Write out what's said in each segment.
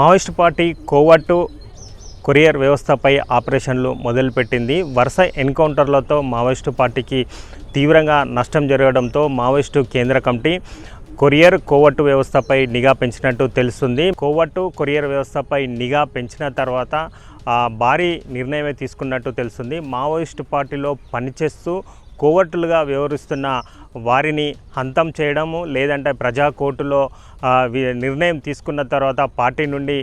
Maoist party కోవట్టు courier వ్యవస్థపై ఆపరేషన్లు మొదలుపెట్టింది. వరుస ఎన్కౌంటర్లతో మావోయిస్టు పార్టీకి తీవ్రంగా నష్టం జరగడంతో మావోయిస్టు కేంద్ర కమిటీ కొరియర్ కోవట్టు వ్యవస్థపై నిఘా పెంచినట్టు తెలుస్తుంది. కోవట్టు కొరియర్ వ్యవస్థపై నిఘా పెంచిన తర్వాత భారీ నిర్ణయమే తీసుకున్నట్టు తెలుస్తుంది. మావోయిస్టు పార్టీలో పనిచేస్తూ కోవర్టులుగా వ్యవహరిస్తున్న వారిని హంతం చేయడము లేదంటే ప్రజా కోర్టులో నిర్ణయం తీసుకున్న తర్వాత పార్టీ నుండి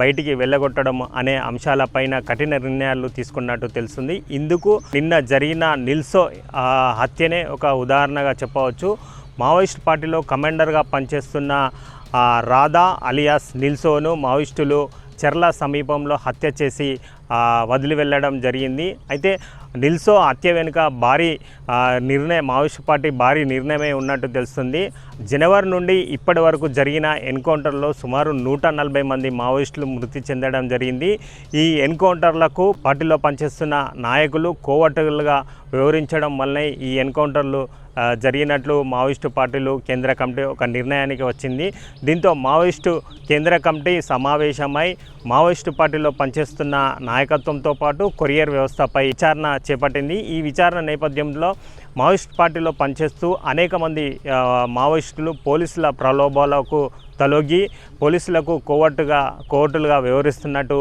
బయటికి వెళ్ళగొట్టడం అనే అంశాలపైన కఠిన నిర్ణయాలు తీసుకున్నట్టు తెలుస్తుంది. ఇందుకు నిన్న జరిగిన నిల్సో హత్యనే ఒక ఉదాహరణగా చెప్పవచ్చు. మావోయిస్ట్ పార్టీలో కమాండర్గా పనిచేస్తున్న రాధా అలియాస్ నిల్సోను మావోయిస్టులు చెర్ల సమీపంలో హత్య చేసి వదిలి వెళ్ళడం జరిగింది. అయితే నిల్సో హత్య వెనుక భారీ నిర్ణయం మావిష పార్టీ భారీ నిర్ణయమే ఉన్నట్టు తెలుస్తుంది. జనవరి నుండి ఇప్పటి వరకు జరిగిన ఎన్కౌంటర్లో సుమారు నూట నలభై మంది మావోయిస్టులు మృతి చెందడం జరిగింది. ఈ ఎన్కౌంటర్లకు పార్టీలో పనిచేస్తున్న నాయకులు కోవటలుగా వివరించడం వల్లనే ఈ ఎన్కౌంటర్లు జరిగినట్లు మావోయిస్టు పార్టీలు కేంద్ర కమిటీ ఒక నిర్ణయానికి వచ్చింది. దీంతో మావోయిస్టు కేంద్ర కమిటీ సమావేశమై మావోయిస్టు పార్టీలో పనిచేస్తున్న నాయకత్వంతో పాటు కొరియర్ వ్యవస్థపై విచారణ చేపట్టింది. ఈ విచారణ నేపథ్యంలో మావోయిస్ట్ పార్టీలో పనిచేస్తూ అనేక మంది మావోయిస్టులు పోలీసుల ప్రలోభాలకు తలొగ్గి పోలీసులకు కోవట్టుగా కోవట్టులుగా వ్యవహరిస్తున్నట్టు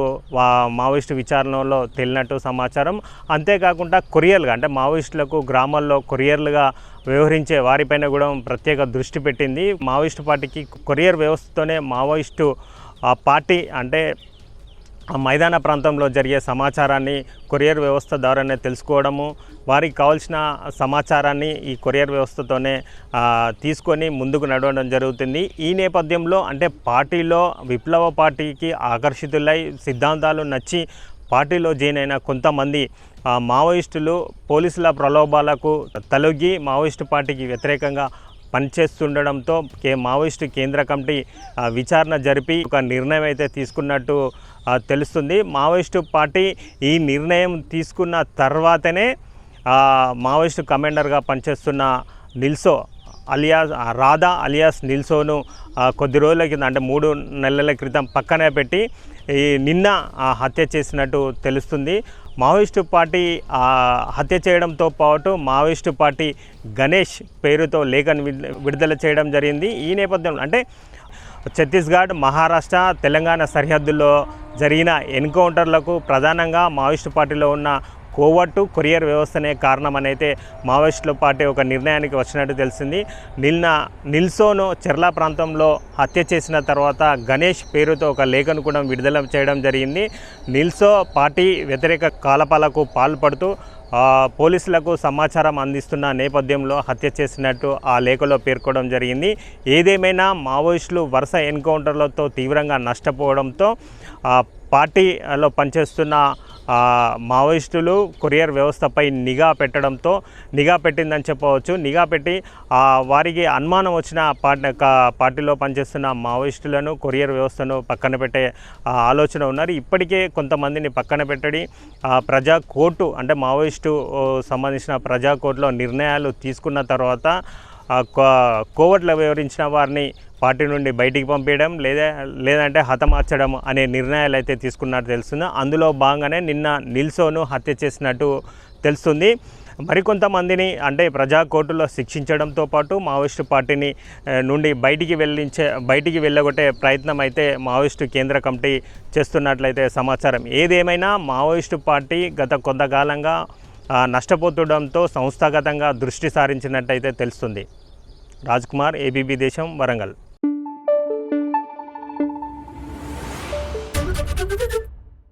మావోయిస్టు విచారణలో తేలినట్టు సమాచారం. అంతేకాకుండా కొరియర్లుగా అంటే మావోయిస్టులకు గ్రామాల్లో కొరియర్లుగా వ్యవహరించే వారిపైన కూడా ప్రత్యేక దృష్టి పెట్టింది. మావోయిస్టు పార్టీకి కొరియర్ వ్యవస్థతోనే మావోయిస్టు ఆ పార్టీ అంటే మైదాన ప్రాంతంలో జరిగే సమాచారాన్ని కొరియర్ వ్యవస్థ ద్వారానే తెలుసుకోవడము వారికి కావాల్సిన సమాచారాన్ని ఈ కొరియర్ వ్యవస్థతోనే తీసుకొని ముందుకు నడవడం జరుగుతుంది. ఈ నేపథ్యంలో అంటే పార్టీలో విప్లవ పార్టీకి ఆకర్షితులై సిద్ధాంతాలు నచ్చి పార్టీలో జాయిన్ అయిన కొంతమంది మావోయిస్టులు పోలీసుల ప్రలోభాలకు తలొగ్గి మావోయిస్టు పార్టీకి వ్యతిరేకంగా పనిచేస్తుండడంతో కే మావోయిస్టు కేంద్ర కమిటీ విచారణ జరిపి ఒక నిర్ణయం అయితే తీసుకున్నట్టు తెలుస్తుంది. మావోయిస్టు పార్టీ ఈ నిర్ణయం తీసుకున్న తర్వాతనే మావోయిస్టు కమాండర్గా పనిచేస్తున్న నిల్సో అలియాస్ రాధా అలియాస్ నిల్సోను కొద్ది రోజుల కింద అంటే మూడు నెలల క్రితం పక్కనే పెట్టి ఈ నిన్న హత్య చేసినట్టు తెలుస్తుంది. మావోయిస్టు పార్టీ హత్య చేయడంతో పాటు మావోయిస్టు పార్టీ గణేష్ పేరుతో లేఖను విడుదల చేయడం జరిగింది. ఈ నేపథ్యంలో అంటే ఛత్తీస్గఢ్ మహారాష్ట్ర తెలంగాణ సరిహద్దుల్లో జరిగిన ఎన్కౌంటర్లకు ప్రధానంగా మావోయిస్టు పార్టీలో ఉన్న కోవట్టు కొరియర్ వ్యవస్థనే కారణమని అయితే మావోయిస్టుల పార్టీ ఒక నిర్ణయానికి వచ్చినట్టు తెలిసింది. నిన్న నిల్సోను చెర్లా ప్రాంతంలో హత్య చేసిన తర్వాత గణేష్ పేరుతో ఒక లేఖను కూడా విడుదల చేయడం జరిగింది. నిల్సో పార్టీ వ్యతిరేక కాలపాలకు పాల్పడుతూ పోలీసులకు సమాచారం అందిస్తున్న నేపథ్యంలో హత్య చేసినట్టు ఆ లేఖలో పేర్కోవడం జరిగింది. ఏదేమైనా మావోయిస్టులు వరుస ఎన్కౌంటర్లతో తీవ్రంగా నష్టపోవడంతో పార్టీలో పనిచేస్తున్న మావోయిస్టులు కొరియర్ వ్యవస్థపై నిఘా పెట్టడంతో నిఘా పెట్టిందని చెప్పవచ్చు. నిఘా పెట్టి ఆ, వారికి అనుమానం వచ్చిన పార్టీ పార్టీలో పనిచేస్తున్న మావోయిస్టులను కొరియర్ వ్యవస్థను పక్కన పెట్టే ఆలోచన ఉన్నారు. ఇప్పటికే కొంతమందిని పక్కన పెట్టడి ఆ, ప్రజా కోర్టు అంటే మావోయిస్టు సంబంధించిన ప్రజా కోర్టులో నిర్ణయాలు తీసుకున్న తర్వాత కోవర్ట్లో కోవట్ల వివరించిన వారిని పార్టీ నుండి బయటికి పంపించడం లేదా లేదంటే హతమార్చడం అనే నిర్ణయాలు అయితే తీసుకున్నట్టు తెలుస్తుంది. అందులో భాగంగానే నిన్న నిల్సోను హత్య చేసినట్టు తెలుస్తుంది. మరికొంతమందిని అంటే ప్రజా కోర్టులో శిక్షించడంతో పాటు మావోయిస్టు పార్టీని నుండి బయటికి వెళ్ళించే బయటికి వెళ్ళగొట్టే ప్రయత్నం అయితే మావోయిస్టు కేంద్ర కమిటీ చేస్తున్నట్లయితే సమాచారం. ఏదేమైనా మావోయిస్టు పార్టీ గత కొంతకాలంగా నష్టపోతుండడంతో సంస్థాగతంగా దృష్టి సారించినట్టయితే తెలుస్తుంది. రాజ్ కుమార్ ఏబీబీ దేశం వరంగల్.